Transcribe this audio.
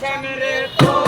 পেছন তো